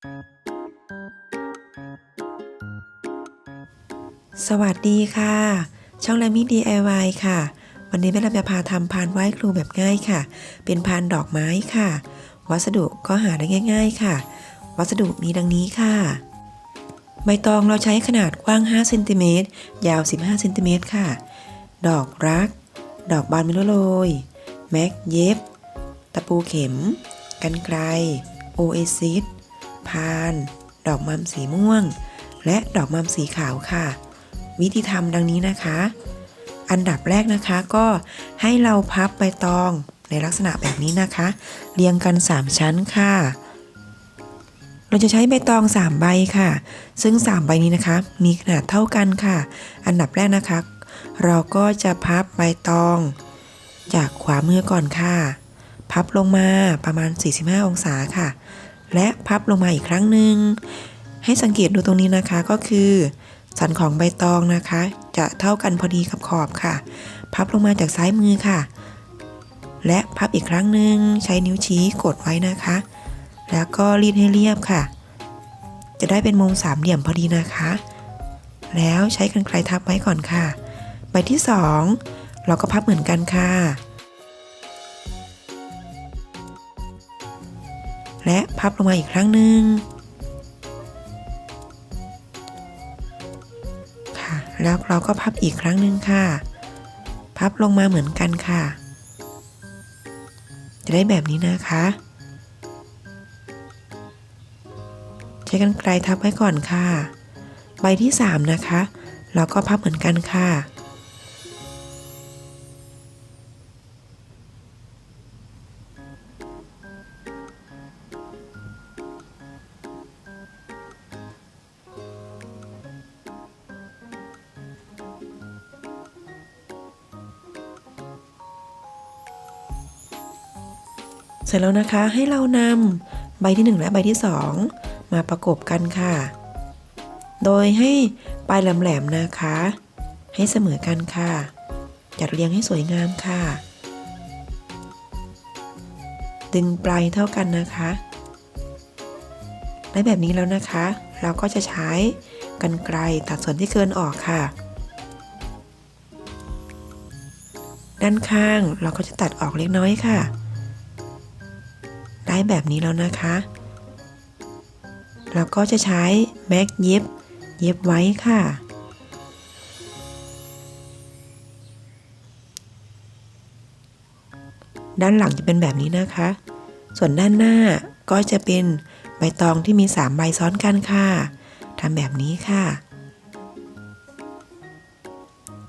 สวัสดีค่ะ ช่องแลมี่ DIY ค่ะ วันนี้แม่ลำจะพาทำพานไหว้ครูแบบง่ายค่ะ เป็นพานดอกไม้ค่ะ วัสดุก็หาได้ง่าย ๆค่ะ วัสดุมีดังนี้ค่ะ ใบตองเราใช้ขนาดกว้าง5เซนติเมตรยาว 15เซนติเมตรค่ะ ดอกรัก ดอกบานมิโลโรยแม็กเย็บ ตะปูเข็ม กันไกล โอเอซิส พาน ดอกมัมสีม่วง และดอกมัมสีขาวค่ะ วิธีทำดังนี้นะคะ อันดับแรกนะคะก็ให้เราพับใบตองในลักษณะแบบนี้นะคะ เรียงกัน 3 ชั้นค่ะ เราจะใช้ใบตอง 3 ใบค่ะ ซึ่ง 3 ใบนี้นะคะ มีขนาดเท่ากันค่ะ อันดับแรกนะคะ เราก็จะพับใบตอง จากขวามือก่อนค่ะ พับลงมาประมาณ 45 องศาค่ะ และพับลงมาอีกครั้งหนึ่ง ให้สังเกตดูตรงนี้นะคะก็คือ สันของใบตองนะคะ จะเท่ากันพอดีกับขอบค่ะ พับลงมาจากซ้ายมือค่ะ และพับอีกครั้งหนึ่งใช้นิ้วชี้กดไว้นะคะ แล้วก็รีดให้เรียบค่ะ จะได้เป็นมุมสามเหลี่ยมพอดีนะคะ แล้วใช้กรรไกรทับไว้ก่อนค่ะ ใบที่สองเราก็พับเหมือนกันค่ะ และพับลงมาอีกครั้งหนึ่งค่ะ แล้วเราก็พับอีกครั้งหนึ่งค่ะ พับลงมาเหมือนกันค่ะ จะได้แบบนี้นะคะใช้กันไกลทับไว้ก่อนค่ะ ใบที่สามนะคะ เราก็พับเหมือนกันค่ะ เสร็จแล้วนะคะให้เรานำใบที่ 1 และใบที่ 2 มาประกบกันค่ะ โดยให้ปลายแหลมๆนะคะ ให้เสมอกันค่ะ จัดเรียงให้สวยงามค่ะ ดึงปลายเท่ากันนะคะได้แบบนี้แล้วนะคะ เราก็จะใช้กันไกลตัดส่วนที่เกินออกค่ะ ด้านข้างเราก็จะตัดออกเล็กน้อยค่ะ ได้แบบนี้แล้วนะคะเราก็จะใช้แม็กเย็บ เย็บไว้ค่ะ ด้านหลังจะเป็นแบบนี้นะคะ ส่วนด้านหน้าก็จะเป็นใบตองที่มี 3 ใบซ้อนกันค่ะทำแบบนี้ค่ะ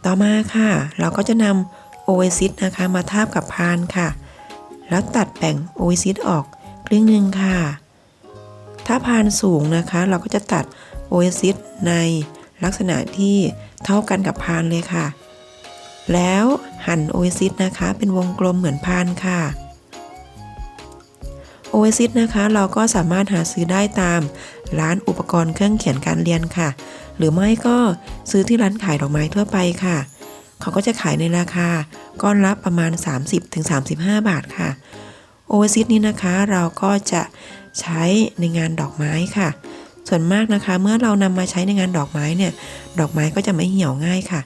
ต่อมาค่ะ เราก็จะนำโอเอซิสนะคะมาทาบกับพานค่ะ แล้วตัดแบ่งโอเอซิสออก รึ่งหนึ่งค่ะ ถ้าพานสูงนะคะ เราก็จะตัดโอเอซิสในลักษณะที่เท่ากันกับพานเลยค่ะ แล้วหั่นโอเอซิสนะคะเป็นวงกลมเหมือนพานค่ะโอเอซิสนะคะเราก็สามารถหาซื้อได้ตามร้านอุปกรณ์เครื่องเขียนการเรียนค่ะ หรือไม่ก็ซื้อที่ร้านขายดอกไม้ทั่วไปค่ะ เขาก็จะขายในราคาก้อนละประมาณ 30-35 บาทค่ะ โอเวซิสนี้นะคะเราก็จะใช้ในงานดอกไม้ค่ะ ส่วนมากนะคะเมื่อเรานำมาใช้ในงานดอกไม้เนี่ย ดอกไม้ก็จะไม่เหี่ยวง่ายค่ะ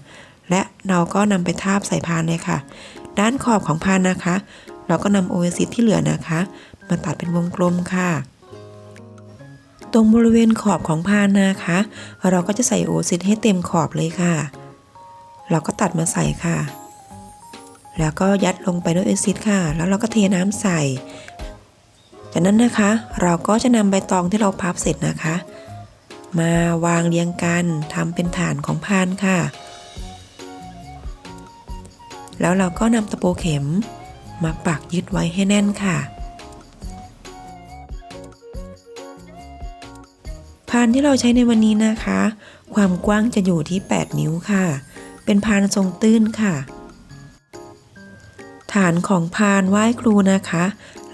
และเราก็นำไปทาบใส่พานเลยค่ะ ด้านขอบของพานนะคะ เราก็นำโอเวซิสที่เหลือนะคะ มาตัดเป็นวงกลมค่ะ ตรงบริเวณขอบของพานนะคะ เราก็จะใส่โอเวซิสให้เต็มขอบเลยค่ะ เราก็ตัดมาใส่ค่ะ แล้วก็ยัด ลงไปด้วยโอซิสค่ะ แล้วเราก็เทน้ำใส่ จากนั้นนะคะ เราก็จะนำใบตองที่เราพับเสร็จนะคะ มาวางเรียงกันทำเป็นฐานของพานค่ะ แล้วเราก็นำตะปูเข็มมาปักยึดไว้ให้แน่นค่ะพานที่เราใช้ในวันนี้นะคะ ความกว้างจะอยู่ที่ 8 นิ้วค่ะ เป็นพานทรงตื้นค่ะ ฐานของพานไหว้ครูนะคะ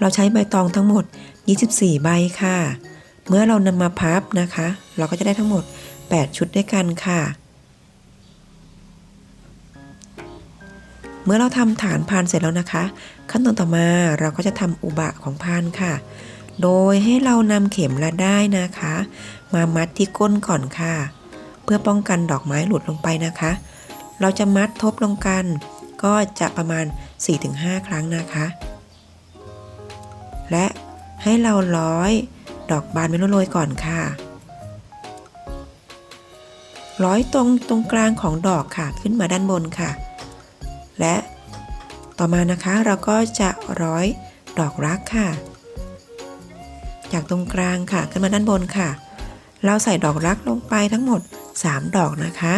เราใช้ใบตองทั้งหมด 24 ใบค่ะ เมื่อเรานำมาพับนะคะ เราก็จะได้ทั้งหมด 8 ชุดด้วยกันค่ะ เมื่อเราทำฐานพานเสร็จแล้วนะคะ ขั้นตอนต่อมาเราก็จะทำอุบะของพานค่ะ โดยให้เรานำเข็มและได้นะคะ มามัดที่ก้นก่อนค่ะ เพื่อป้องกันดอกไม้หลุดลงไปนะคะ เราจะมัดทบลงกันก็จะประมาณ 4-5 ครั้งนะคะ และให้เราร้อยดอกบานเมลโรยก่อนค่ะ ร้อยตรงตรงกลางของดอกค่ะขึ้นมาด้านบนค่ะ และต่อมานะคะเราก็จะร้อยดอกรักค่ะ จากตรงกลางค่ะขึ้นมาด้านบนค่ะ เราใส่ดอกรักลงไปทั้งหมด 3 ดอกนะคะ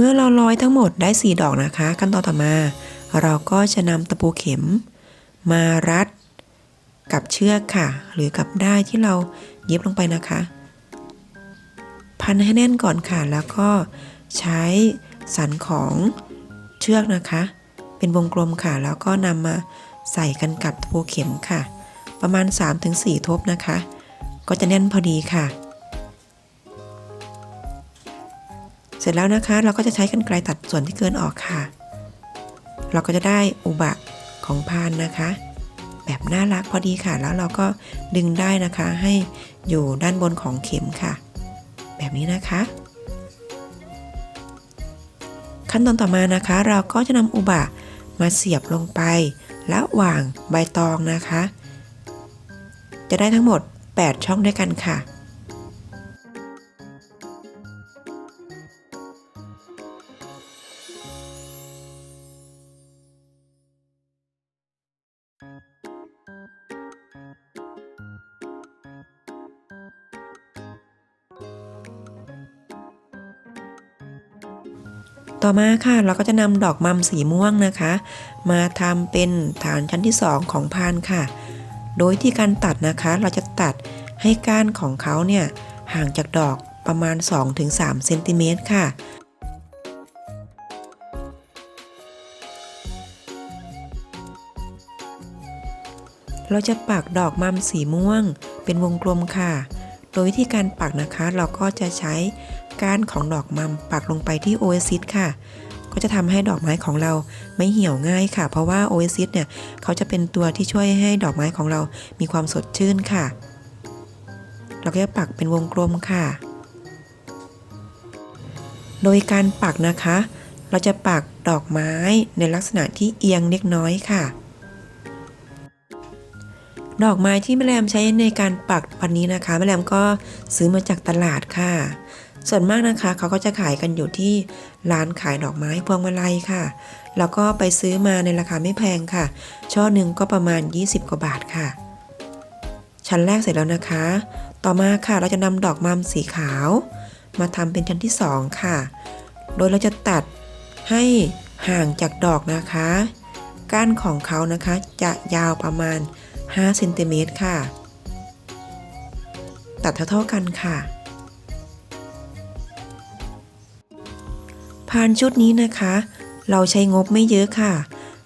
เมื่อเราร้อยทั้งหมดได้ 4 ดอกนะคะ ขั้นตอนต่อมา เราก็จะนำตะปูเข็ม มารัดกับเชือกค่ะ หรือกับได้ายที่เราเย็บลงไปนะคะ พันให้แน่นก่อนค่ะ แล้วก็ใช้สันของเชือกนะคะ เป็นวงกลมค่ะ แล้วก็นำมาใส่กันกับตะปูเข็มค่ะ ประมาณ 3-4 ทบนะคะ ก็จะแน่นพอดีค่ะ ร็จแล้วนะคะ เราก็จะใช้กันไกรตัดส่วนที่เกินออกค่ะ เราก็จะได้อุบะของพานนะคะ แบบน่ารักพอดีค่ะ แล้วเราก็ดึงได้นะคะให้อยู่ด้านบนของเข็มค่ะ แบบนี้นะคะ ขั้นตอนต่อมานะคะ เราก็จะนำอุบะมาเสียบลงไประหว่างใบตองนะคะ จะได้ทั้งหมด 8 ช่องด้วยกันค่ะ ต่อมาค่ะเราก็จะนำดอกมัมสีม่วงนะคะ มาทำเป็นฐานชั้นที่ 2 ของพานค่ะ โดยที่การตัดนะคะเราจะตัดให้ก้านของเขาเนี่ยห่างจากดอกประมาณ 2-3เซนติเมตรค่ะเราจะปักดอกมัมสีม่วง เป็นวงกลมค่ะ โดยวิธีการปักนะคะ เราก็จะใช้ ก้านของดอกมัมปักลงไปที่โอเอซิสค่ะ ก็จะทำให้ดอกไม้ของเราไม่เหี่ยวง่ายค่ะ เพราะว่าโอเอซิสเนี่ยเขาจะเป็นตัวที่ช่วยให้ดอกไม้ของเรามีความสดชื่นค่ะ เราก็จะปักเป็นวงกลมค่ะ โดยการปักนะคะ เราจะปักดอกไม้ในลักษณะที่เอียงเล็กน้อยค่ะดอกไม้ที่แม่แรมใช้ในการปักวันนี้นะคะแม่แรมก็ซื้อมาจากตลาดค่ะ ส่วนมากนะคะเขาก็จะขายกันอยู่ที่ร้านขายดอกไม้พวงมาลัยค่ะ แล้วก็ไปซื้อมาในราคาไม่แพงค่ะ ช่อหนึ่งก็ประมาณ 20 กว่าบาทค่ะ ชั้นแรกเสร็จแล้วนะคะ ต่อมาค่ะเราจะนำดอกมัมสีขาว มาทำเป็นชั้นที่ 2 ค่ะ โดยเราจะตัดให้ห่างจากดอกนะคะ ก้านของเขานะคะจะยาวประมาณ5เซนติเมตรค่ะ ตัดเท่าๆกันค่ะ พานชุดนี้นะคะ เราใช้งบไม่เยอะค่ะ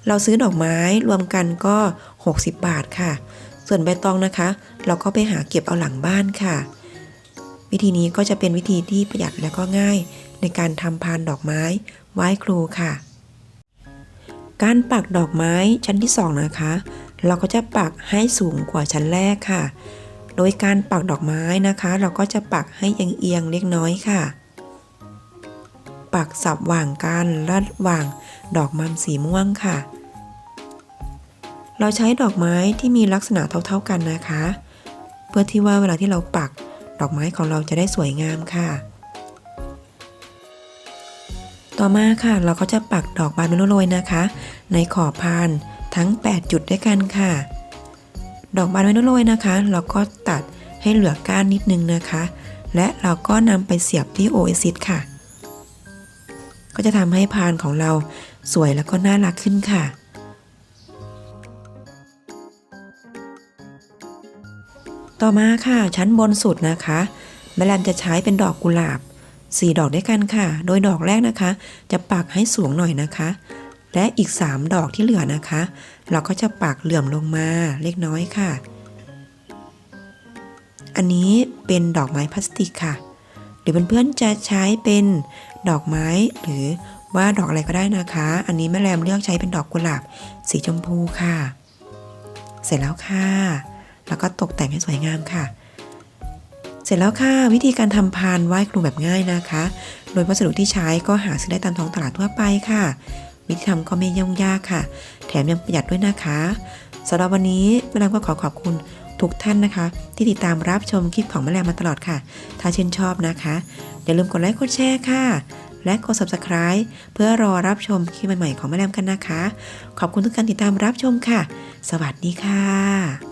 เราซื้อดอกไม้รวมกันก็ 60 บาทค่ะ ส่วนใบตองนะคะ เราก็ไปหาเก็บเอาหลังบ้านค่ะ วิธีนี้ก็จะเป็นวิธีที่ประหยัดและก็ง่าย ในการทำพานดอกไม้ไหว้ครูค่ะ การปักดอกไม้ชั้นที่ 2 นะคะ เราก็จะปักให้สูงกว่าชั้นแรกค่ะ โดยการปักดอกไม้นะคะ เราก็จะปักให้เอียงๆเล็กน้อยค่ะ ปักสับหว่างกันระหว่างดอกมัมสีม่วงค่ะ เราใช้ดอกไม้ที่มีลักษณะเท่าๆกันนะคะ เพื่อที่ว่าเวลาที่เราปักดอกไม้ของเราจะได้สวยงามค่ะ ต่อมาค่ะเราก็จะปักดอกบานเมลโรยนะคะ ในขอบพานทั้ง 8 จุดด้วยกันค่ะ ดอกบานเมลโรยนะคะ เราก็ตัดให้เหลือก้านนิดนึงนะคะ และเราก็นำไปเสียบที่โอเอซิสค่ะ ก็จะทำให้พานของเราสวยแล้วก็น่ารักขึ้นค่ะ ต่อมาค่ะชั้นบนสุดนะคะแม่แรมจะใช้เป็นดอกกุหลาบ 4 ดอกด้วยกันค่ะ โดยดอกแรกนะคะ จะปักให้สูงหน่อยนะคะ และอีก 3 ดอกที่เหลือนะคะ เราก็จะปักเหลื่อมลงมาเล็กน้อยค่ะ อันนี้เป็นดอกไม้พลาสติกค่ะหรือเพื่อนๆจะใช้เป็น ดอกไม้หรือว่าดอกอะไรก็ได้นะคะ อันนี้แม่แรมเลือกใช้เป็นดอกกุหลาบสีชมพูค่ะ เสร็จแล้วค่ะ แล้วก็ตกแต่งให้สวยงามค่ะ เสร็จแล้วค่ะวิธีการทำพานไหว้ครูแบบง่ายนะคะ โดยวัสดุที่ใช้ก็หาซื้อได้ตามท้องตลาดทั่วไปค่ะ วิธีทำก็ไม่ยุ่งยากค่ะ แถมยังประหยัดด้วยนะคะสำหรับวันนี้แม่แรมก็ขอขอบคุณ ทุกท่านนะคะ ที่ติดตามรับชมคลิปของแม่แรมมาตลอดค่ะ ถ้าชื่นชอบนะคะ อย่าลืมกดไลค์กดแชร์ค่ะ และกด subscribe เพื่อรอรับชมคลิปใหม่ๆของแม่แรมกันนะคะ ขอบคุณทุกการติดตามรับชมค่ะ สวัสดีค่ะ